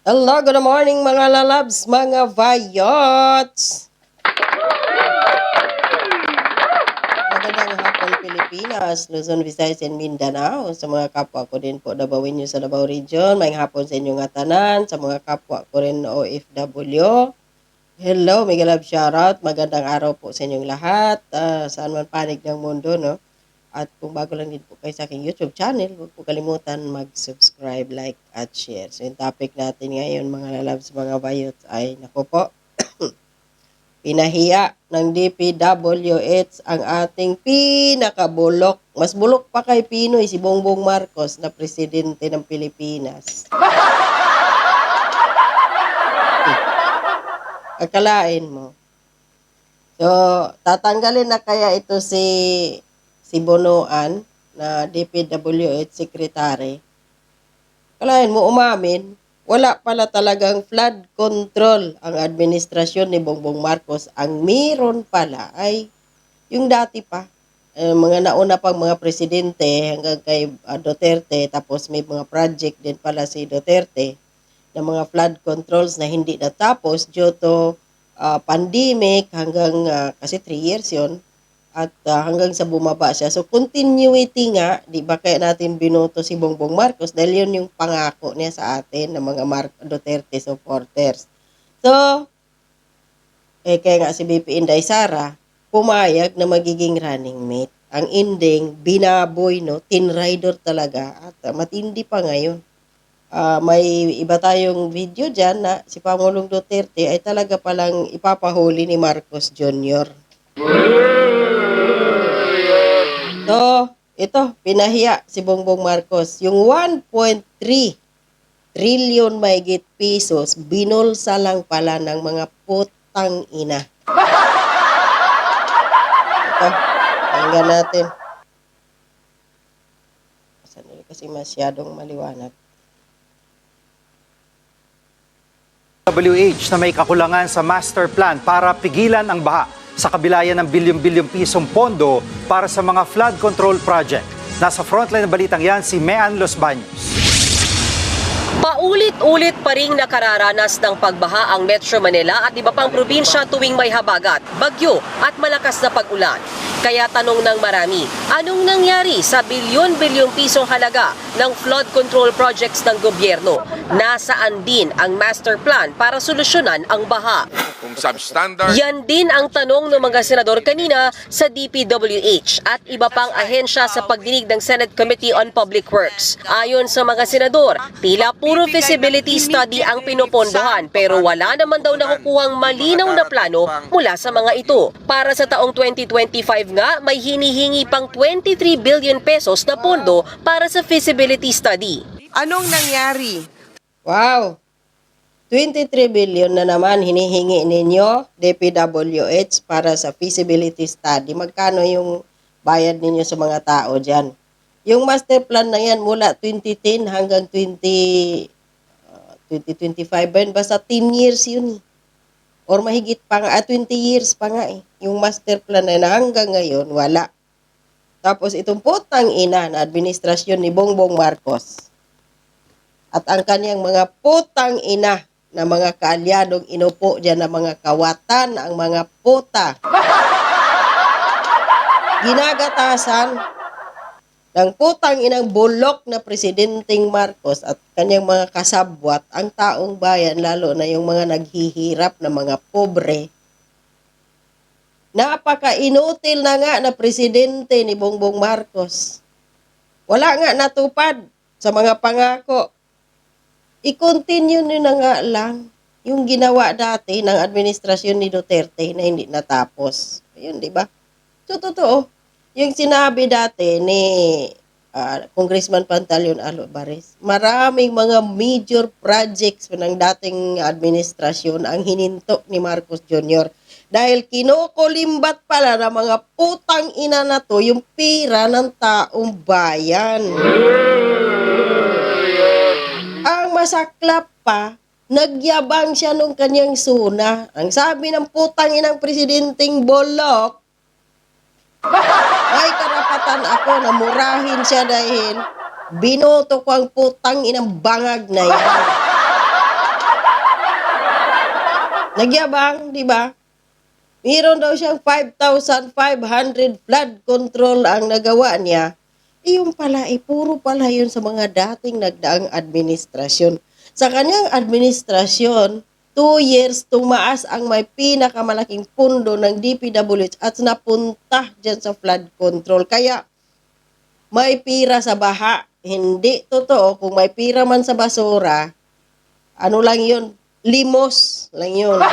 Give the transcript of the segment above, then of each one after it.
Hello, good morning mga lalabs, mga vayots! Magandang hapon Pilipinas, Luzon, Visayas, and Mindanao. Sa mga kapwa ko din po Dabawin nyo sa Davao Region. May hapon sa inyong atanan. Sa mga kapwa ko rin OFW. Hello, mega love shoutout. Magandang araw po sa inyong lahat. Ah, saan man panig ng mundo, no? At kung bago lang din po kayo sa aking YouTube channel, huwag po kalimutan mag-subscribe, like, at share. So, yung topic natin ngayon, mga lalabs, mga bayots, ay, naku po, pinahiya ng DPWH ang ating pinakabulok. Mas bulok pa kay Pinoy, si Bongbong Marcos na presidente ng Pilipinas. Akalain mo. So, tatanggalin na kaya ito si si Bonoan na DPWH secretary. Kalahin mo umamin, wala pala talagang flood control ang administrasyon ni Bongbong Marcos. Ang meron pala ay yung dati pa, eh, mga nauna pang mga presidente hanggang kay ah, Duterte tapos may mga project din pala si Duterte na mga flood controls na hindi natapos due to ah, pandemic hanggang ah, kasi 3 years yon at ah, hanggang sa bumaba siya. So continuity nga, di ba kaya natin binoto si Bongbong Marcos dahil yun yung pangako niya sa atin ng mga Mar- Duterte supporters. So, eh kaya nga si BP Inday Sara, pumayag na magiging running mate. Ang ending, binaboy, no? Tin rider talaga. At ah, matindi pa ngayon. Ah, may iba tayong video dyan na si Pangulong Duterte ay talaga palang ipapahuli ni Marcos Jr. So, ito, pinahiya si Bongbong Marcos. Yung 1.3 trillion mahigit pesos, binulsa lang pala ng mga putang ina. Ito, hanggang natin. Sandali kasi masyadong maliwanag. WH na may kakulangan sa master plan para pigilan ang baha sa kabilayan ng bilyong-bilyong pisong pondo para sa mga flood control project. Nasa frontline ng balitang yan si Mean Los Baños. Paulit-ulit pa ring nakararanas ng pagbaha ang Metro Manila at iba pang probinsya tuwing may habagat, bagyo at malakas na pag-ulan. Kaya tanong ng marami, anong nangyari sa bilyon-bilyong pisong halaga ng flood control projects ng gobyerno? Nasaan din ang master plan para solusyonan ang baha? kung substandard Yan din ang tanong ng mga senador kanina sa DPWH at iba pang ahensya sa pagdinig ng Senate Committee on Public Works. Ayon sa mga senador, tila puro feasibility study ang pinopondohan pero wala naman daw nakukuhang malinaw na plano mula sa mga ito. Para sa taong 2025 nga, may hinihingi pang 23 billion pesos na pondo para sa feasibility study. Anong nangyari? Wow! 23 billion na naman hinihingi ninyo, DPWH, para sa feasibility study. Magkano yung bayad ninyo sa mga tao dyan? Yung master plan na yan mula 2010 hanggang 20, uh, 2025 ba yun? Basta 10 years yun eh. Or mahigit pa nga, ah, 20 years pa nga eh. Yung master plan na yan hanggang ngayon, wala. Tapos itong putang ina na administrasyon ni Bongbong Marcos at ang kanyang mga putang ina na mga kaalyadong inupo dyan na mga kawatan, ang mga puta. Ginagatasan ng putang inang bulok na Presidenteng Marcos at kanyang mga kasabwat ang taong bayan, lalo na yung mga naghihirap na mga pobre. Napaka-inutil na nga na presidente ni Bongbong Marcos. Wala nga natupad sa mga pangako i-continue nyo na nga lang yung ginawa dati ng administrasyon ni Duterte na hindi natapos. Ayun, di ba? So, totoo. Yung sinabi dati ni ah, Congressman Pantaleon Alvarez, maraming mga major projects ng dating administrasyon ang hininto ni Marcos Jr. Dahil kinukulimbat pala ng mga putang ina na to yung pira ng taong bayan. Ang masaklap pa, nagyabang siya nung kanyang suna. Ang sabi ng putang inang presidenteng bolok, may karapatan ako na murahin siya dahil binoto ko ang putang inang bangag na yan. Nagyabang, di ba? Meron daw siyang 5,500 flood control ang nagawa niya. Eh, yung pala, eh, puro pala yun sa mga dating nagdaang administrasyon. Sa kanyang administrasyon, two years tumaas ang may pinakamalaking pundo ng DPWH at napunta dyan sa flood control. Kaya, may pira sa baha. Hindi totoo. Kung may pira man sa basura, ano lang yun? Limos lang yun.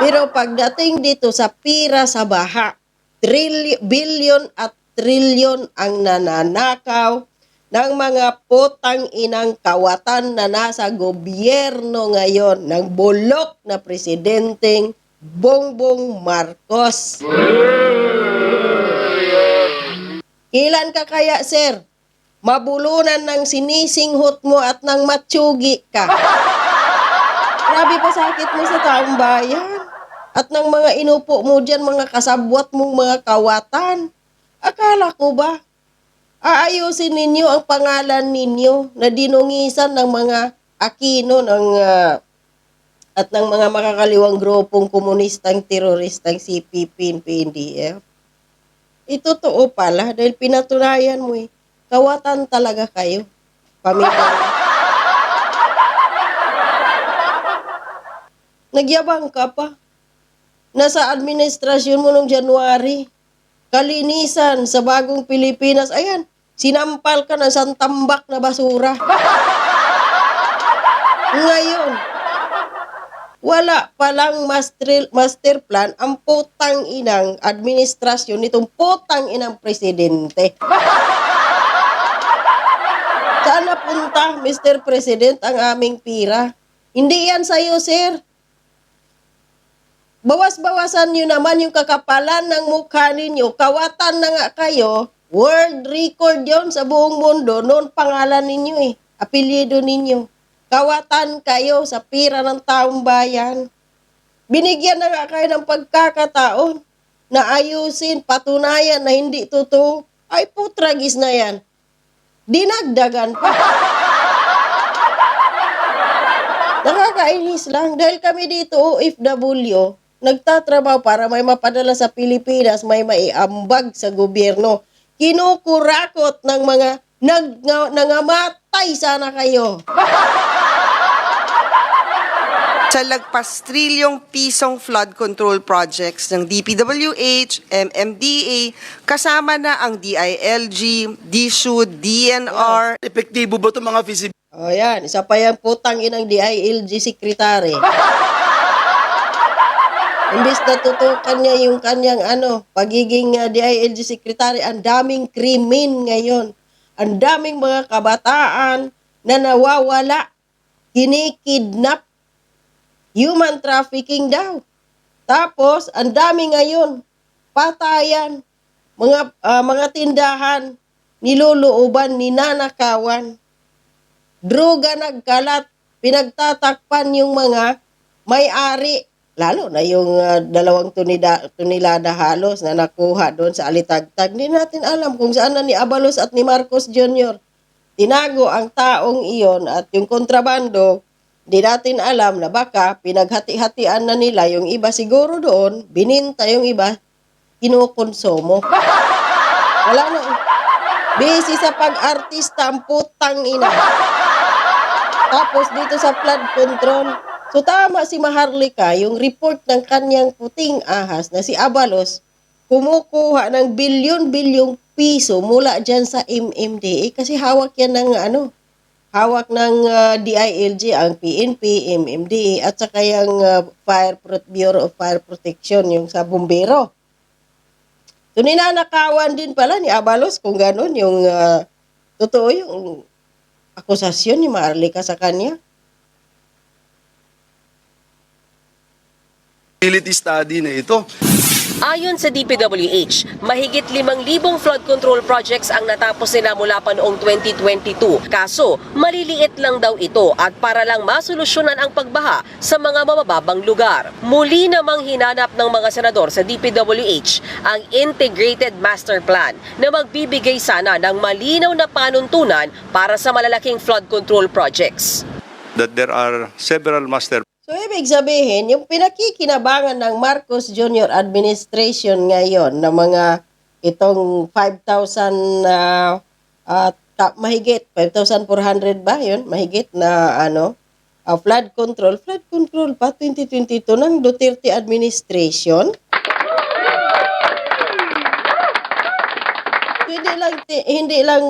Pero pagdating dito sa pira sa baha, trillion, billion at trillion ang nananakaw ng mga potang inang kawatan na nasa gobyerno ngayon ng bulok na presidenteng Bongbong Marcos. Ilan ka kaya, sir? Mabulunan ng sinisinghot mo at ng matsugi ka. Grabe pa sakit mo sa taong bayan. At ng mga inupo mo dyan, mga kasabwat mong mga kawatan. Akala ko ba, aayusin ninyo ang pangalan ninyo na dinungisan ng mga Aquino ng, ah, at ng mga makakaliwang grupong komunistang teroristang CPP PNDF. Ito totoo pala dahil pinatunayan mo eh. Kawatan talaga kayo. Pamilya. Nagyabang ka pa. Nasa administrasyon mo noong January. Kalinisan sa bagong Pilipinas. Ayan, sinampal ka ng santambak na basura. Ngayon, wala palang master, master plan ang putang inang administrasyon nitong putang inang presidente. Saan napunta, Mr. President, ang aming pira? Hindi yan sa'yo, sir. Bawas-bawasan nyo naman yung kakapalan ng mukha ninyo. Kawatan na nga kayo. World record yon sa buong mundo. Noon pangalan ninyo eh. Apelyido ninyo. Kawatan kayo sa pira ng taong bayan. Binigyan na nga kayo ng pagkakataon na ayusin, patunayan na hindi totoo. Ay putragis na yan. Dinagdagan pa. Nakakainis lang dahil kami dito OFW, nagtatrabaho para may mapadala sa Pilipinas, may maiambag sa gobyerno. Kinukurakot ng mga nag, nga- nangamatay sana kayo. sa lagpas trilyong pisong flood control projects ng DPWH, MMDA, kasama na ang DILG, DSUD, DNR, Epektibo ba itong mga feasibility O yan, isa pa yan putang inang DILG secretary. Imbis na tutukan niya yung kanyang ano, pagiging uh, DILG secretary, ang daming krimen ngayon. Ang daming mga kabataan na nawawala, kinikidnap, human trafficking daw. Tapos, ang dami ngayon, patayan, mga, ah, mga tindahan, niluluuban, ninanakawan droga nagkalat, pinagtatakpan yung mga may-ari, lalo na yung ah, dalawang tunida, tunilada halos na nakuha doon sa Alitagtag. Hindi natin alam kung saan na ni Abalos at ni Marcos Jr. Tinago ang taong iyon at yung kontrabando, di natin alam na baka pinaghati-hatian na nila yung iba siguro doon, bininta yung iba, kinukonsumo. Wala na. Busy sa pag-artista ang putang ina. Tapos dito sa flood control. So tama si Maharlika, yung report ng kanyang puting ahas na si Abalos, kumukuha ng bilyon-bilyong piso mula dyan sa MMDA kasi hawak yan ng ano, hawak ng ah, DILG ang PNP, MMDA at saka yung ah, Fire Pro- Bureau of Fire Protection yung sa bumbero. So ninanakawan din pala ni Abalos kung ganun yung ah, totoo yung akusasyon ni Marlica sa kanya. Study na ito? Ayon sa DPWH, mahigit 5,000 flood control projects ang natapos nila mula pa noong 2022. Kaso, maliliit lang daw ito at para lang masolusyonan ang pagbaha sa mga mabababang lugar. Muli namang hinanap ng mga senador sa DPWH ang Integrated Master Plan na magbibigay sana ng malinaw na panuntunan para sa malalaking flood control projects. that there are several master So, ibig sabihin, yung pinakikinabangan ng Marcos Jr. administration ngayon na mga itong 5,000 na at ka- mahigit, 5,400 ba yun? Mahigit na ano, ah, flood control. Flood control pa 2022 ng Duterte administration. Hindi lang hindi lang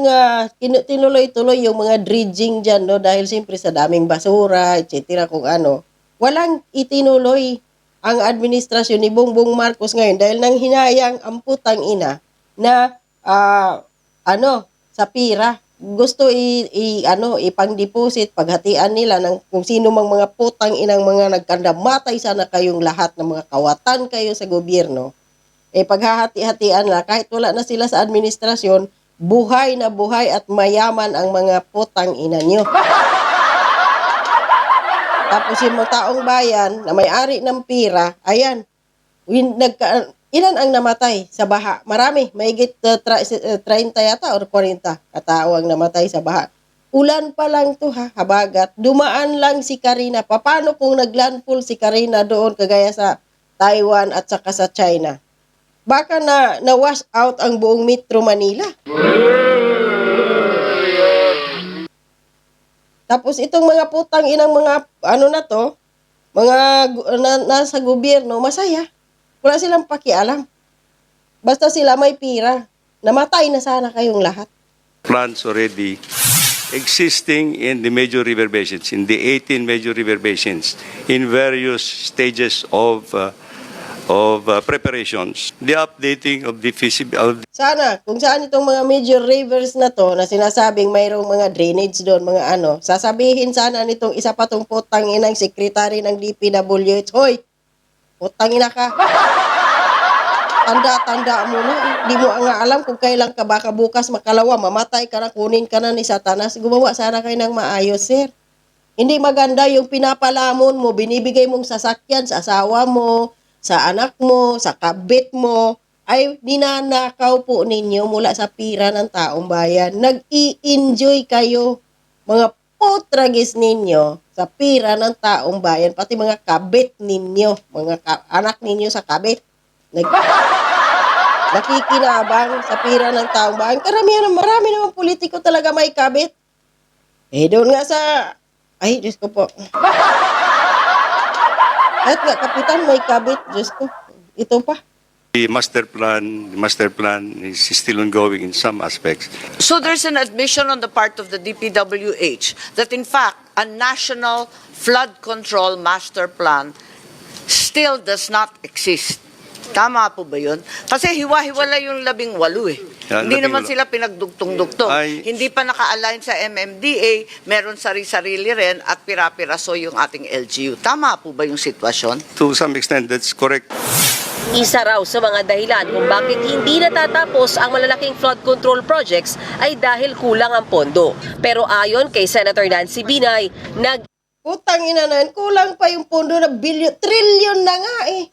kinu- tinuloy-tuloy yung mga dredging diyan no dahil siyempre sa daming basura, etc. kung ano. Walang itinuloy ang administrasyon ni Bongbong Marcos ngayon dahil nang hinayang ang putang ina na ah, ano sa pira gusto i, i- ano ipang-deposit paghatian nila ng kung sino mang mga putang inang mga nagkanda matay sana kayong lahat ng mga kawatan kayo sa gobyerno eh paghahati-hatian na kahit wala na sila sa administrasyon, buhay na buhay at mayaman ang mga putang ina nyo. Tapos yung taong bayan na may-ari ng pira, ayan, nagka, ilan ang namatay sa baha? Marami, mahigit uh, tra, uh, 30 yata or 40 katao ang namatay sa baha. Ulan pa lang to ha, habagat. Dumaan lang si Karina. Paano kung naglandfall si Karina doon kagaya sa Taiwan at saka sa China? baka na na-wash out ang buong Metro Manila. Tapos itong mga putang inang mga ano na to, mga na, nasa gobyerno, masaya. Wala silang pakialam. Basta sila may pira. Namatay na sana kayong lahat. plants already existing in the major river basins, in the 18 major river basins, in various stages of uh, of uh, preparations. The updating of the feasibility Sana, kung saan itong mga major rivers na to, na sinasabing mayroong mga drainage doon, mga ano, sasabihin sana nitong isa pa tong putang inang sekretary ng DPWH, Hoy, putang ina ka. Tanda-tanda mo na. Hindi mo nga alam kung kailan ka baka bukas makalawa, mamatay ka na, kunin ka na ni Satanas. Gumawa sana kayo ng maayos, sir. Hindi maganda yung pinapalamon mo, binibigay mong sasakyan sa asawa mo, sa anak mo, sa kabit mo, ay ninanakaw po ninyo mula sa pira ng taong bayan. Nag-i-enjoy kayo, mga putragis ninyo, sa pira ng taong bayan, pati mga kabit ninyo, mga ka- anak ninyo sa kabit. Nag nakikinabang sa pira ng taong bayan. Karamihan, marami naman politiko talaga may kabit. Eh, doon nga sa... Ay, Diyos ko po. Kahit nga, kapitan, may kabit. Diyos ko. Ito pa. the master plan, the master plan is still ongoing in some aspects. So there's an admission on the part of the DPWH that in fact a national flood control master plan still does not exist. Tama po ba yun? Kasi hiwa-hiwala yung labing walo eh. Yan, Hindi naman sila pinagdugtong-dugtong. Ay- Hindi pa naka-align sa MMDA, meron sari-sarili rin at pira-piraso yung ating LGU. Tama po ba yung sitwasyon? To some extent, that's correct. Isa raw sa mga dahilan kung bakit hindi natatapos ang malalaking flood control projects ay dahil kulang ang pondo. Pero ayon kay Senator Nancy Binay, nag Putang ina na yan, kulang pa yung pondo na bilyon, trilyon na nga eh.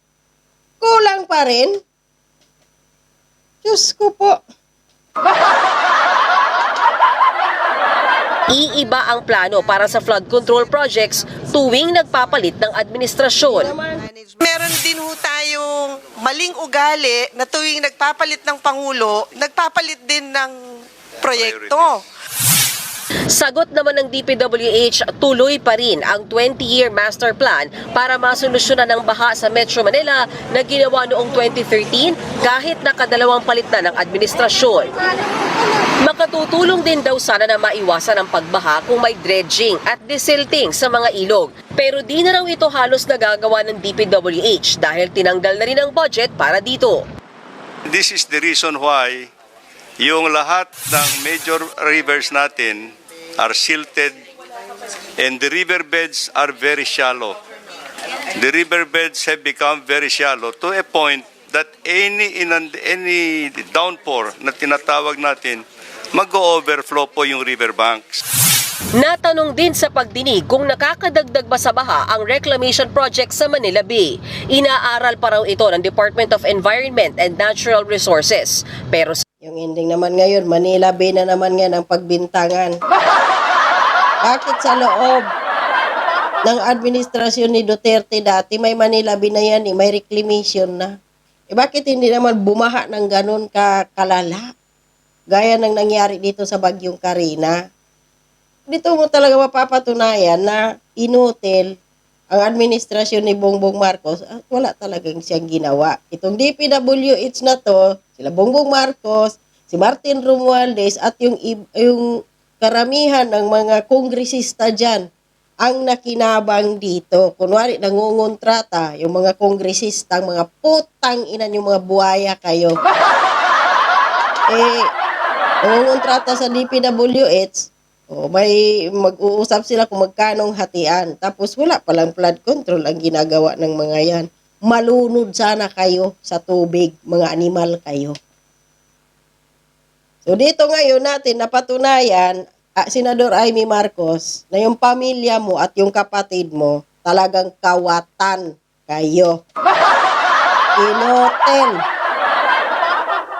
Kulang pa rin. Diyos ko po. Iiba ang plano para sa flood control projects tuwing nagpapalit ng administrasyon. Meron din ho tayong maling ugali na tuwing nagpapalit ng Pangulo, nagpapalit din ng proyekto. Sagot naman ng DPWH, tuloy pa rin ang 20-year master plan para masolusyonan ang baha sa Metro Manila na ginawa noong 2013 kahit nakadalawang palit na ng administrasyon. Makatutulong din daw sana na maiwasan ang pagbaha kung may dredging at desilting sa mga ilog. Pero di na raw ito halos nagagawa ng DPWH dahil tinanggal na rin ang budget para dito. This is the reason why yung lahat ng major rivers natin are silted and the riverbeds are very shallow. The riverbeds have become very shallow to a point that any inund- any downpour na tinatawag natin mag-overflow po yung riverbanks. Natanong din sa pagdinig kung nakakadagdag ba sa baha ang reclamation project sa Manila Bay. Inaaral pa raw ito ng Department of Environment and Natural Resources. Pero sa Yung ending naman ngayon, Manila Bay na naman yan ang pagbintangan. Bakit sa loob? ng administrasyon ni Duterte dati, may Manila Binayan, eh, may reclamation na. Eh bakit hindi naman bumaha ng ganun ka kalala? Gaya ng nangyari dito sa Bagyong Karina. Dito mo talaga mapapatunayan na inutil ang administrasyon ni Bongbong Marcos at wala talagang siyang ginawa. Itong DPWH na to, sila Bongbong Marcos, si Martin Romualdez at yung, yung karamihan ng mga kongresista dyan ang nakinabang dito. Kunwari, nangungontrata yung mga kongresista, mga putang inan yung mga buhaya kayo. eh, nangungontrata sa DPWH, o may mag-uusap sila kung magkanong hatian. Tapos wala palang flood control ang ginagawa ng mga yan. Malunod sana kayo sa tubig, mga animal kayo. So dito ngayon natin napatunayan, ah, Senador Amy Marcos, na yung pamilya mo at yung kapatid mo talagang kawatan kayo. Inotel.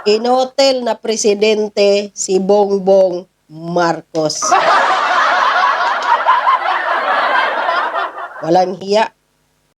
Inotel na presidente si Bongbong Marcos. Walang hiya.